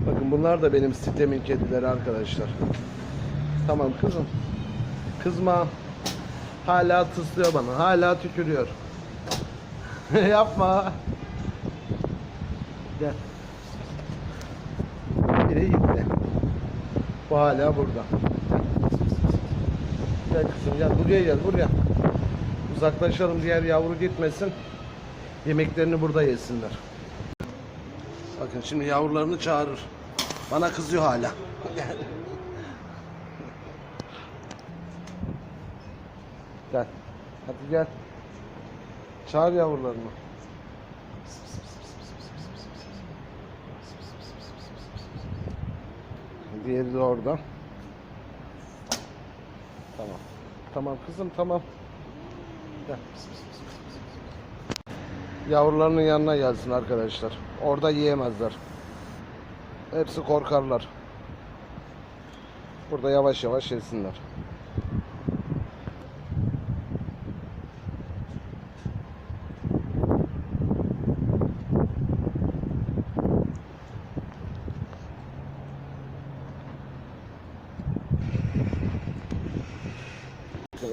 Bakın bunlar da benim sitemin kedileri arkadaşlar. Tamam kızım. Kızma. Hala tıslıyor bana. Hala tükürüyor. Yapma. Gel. Biri gitti. Bu hala burada. Gel kızım gel buraya gel buraya. Uzaklaşalım diğer yavru gitmesin. Yemeklerini burada yesinler. Bakın şimdi yavrularını çağırır. Bana kızıyor hala. Gel. Hadi gel. Çağır yavrularını. Diğeri de orada. Tamam. Tamam kızım tamam. Gel. Yavrularının yanına gelsin arkadaşlar. Orada yiyemezler. Hepsi korkarlar. Burada yavaş yavaş yesinler.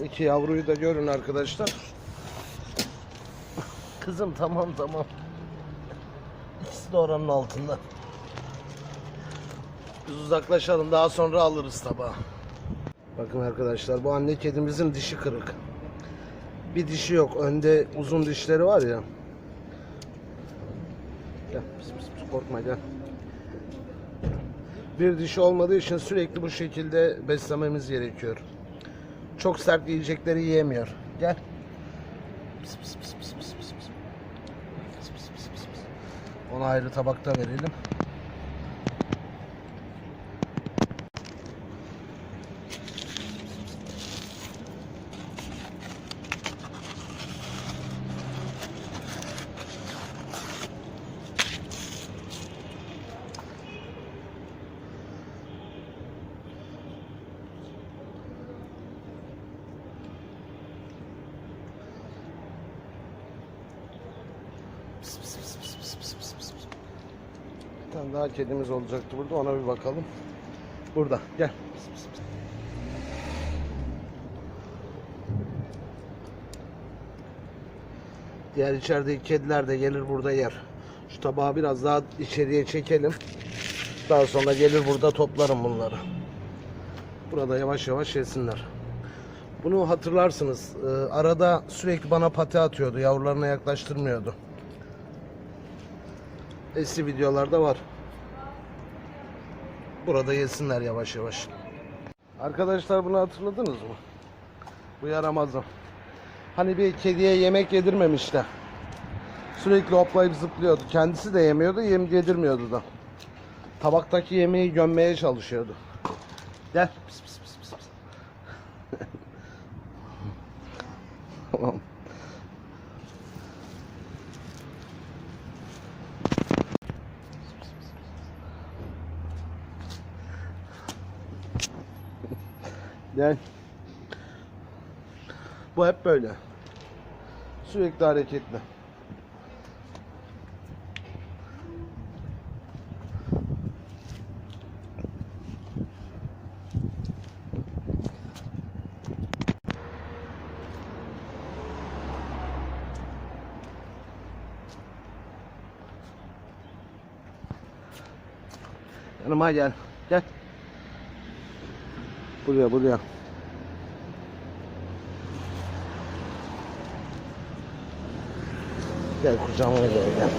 İki yavruyu da görün arkadaşlar. Kızım tamam tamam. İkisi de oranın altında. Biz uzaklaşalım daha sonra alırız tabağı. Bakın arkadaşlar bu anne kedimizin dişi kırık. Bir dişi yok. Önde uzun dişleri var ya. Gel pıs pıs pıs, korkma gel. Bir dişi olmadığı için sürekli bu şekilde beslememiz gerekiyor. Çok sert yiyecekleri yiyemiyor. Gel. Pıs pıs pıs pıs pıs pıs pıs. Pıs pıs pıs pıs pıs. Ona ayrı tabakta verelim. Bir tane daha kedimiz olacaktı burada. Ona bir bakalım. Burada. Gel. Diğer içerideki kediler de gelir burada yer. Şu tabağı biraz daha içeriye çekelim. Daha sonra gelir burada toplarım bunları. Burada yavaş yavaş yesinler. Bunu hatırlarsınız. Ee, arada sürekli bana pati atıyordu. Yavrularına yaklaştırmıyordu. Eski videolarda var. Burada yesinler yavaş yavaş. Arkadaşlar bunu hatırladınız mı? Bu yaramazım. Hani bir kediye yemek yedirmemişler. Sürekli hoplayıp zıplıyordu. Kendisi de yemiyordu, yem yedirmiyordu da. Tabaktaki yemeği gömmeye çalışıyordu. Gel. Pis, pis, pis, pis. Tamam. Gel. Bu hep böyle. Sürekli hareketli. Yanıma gel. Gel. Buraya buraya. Gel kucağıma gel gel.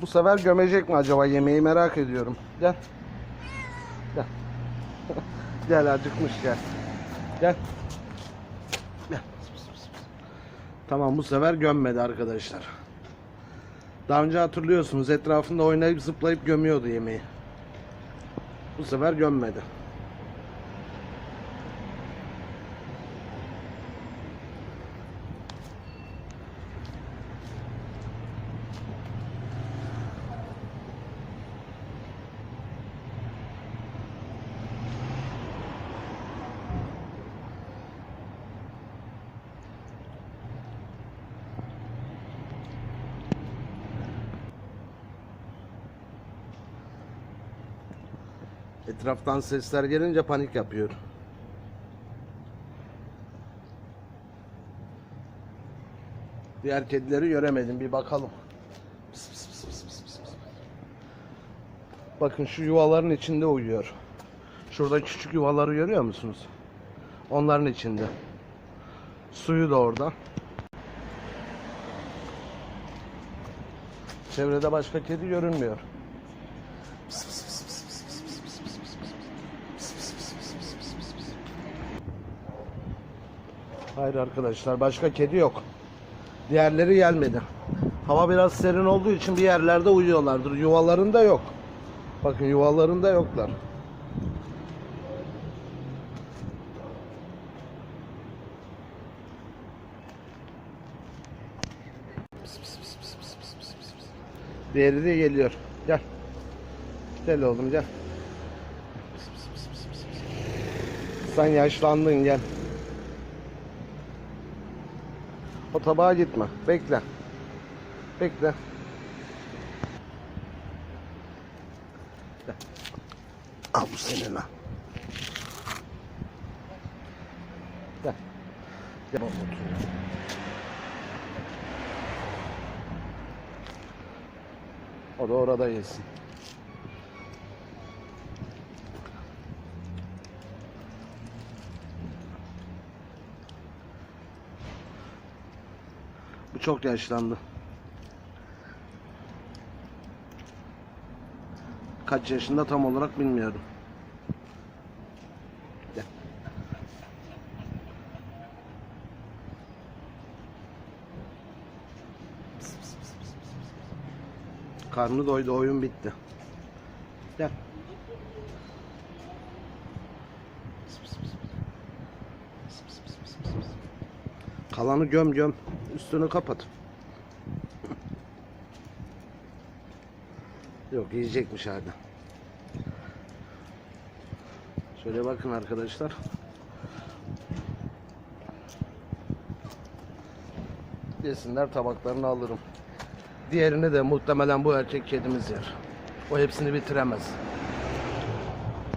Bu sefer gömecek mi acaba yemeği merak ediyorum. Gel. Gel. gel acıkmış gel. Gel. Tamam bu sefer gömmedi arkadaşlar. Daha önce hatırlıyorsunuz etrafında oynayıp zıplayıp gömüyordu yemeği. Bu sefer gömmedi. Etraftan sesler gelince panik yapıyor. Diğer kedileri göremedim. Bir bakalım. Pıs pıs pıs pıs pıs pıs. Bakın şu yuvaların içinde uyuyor. Şurada küçük yuvaları görüyor musunuz? Onların içinde. Suyu da orada. Çevrede başka kedi görünmüyor. Hayır arkadaşlar başka kedi yok. Diğerleri gelmedi. Hava biraz serin olduğu için bir yerlerde uyuyorlardır. Yuvalarında yok. Bakın yuvalarında yoklar. Diğeri de geliyor. Gel. Gel oğlum gel. Sen yaşlandın gel. O tabağa gitme. Bekle. Bekle. Al bu senin ha. Gel. Gel. Otur. O da orada yesin. Bu çok yaşlandı. Kaç yaşında tam olarak bilmiyorum. Karnı doydu, oyun bitti. Gel. Kalanı göm göm. Üstünü kapat. Yok yiyecekmiş hala. Şöyle bakın arkadaşlar. Yesinler tabaklarını alırım. Diğerini de muhtemelen bu erkek kedimiz yer. O hepsini bitiremez.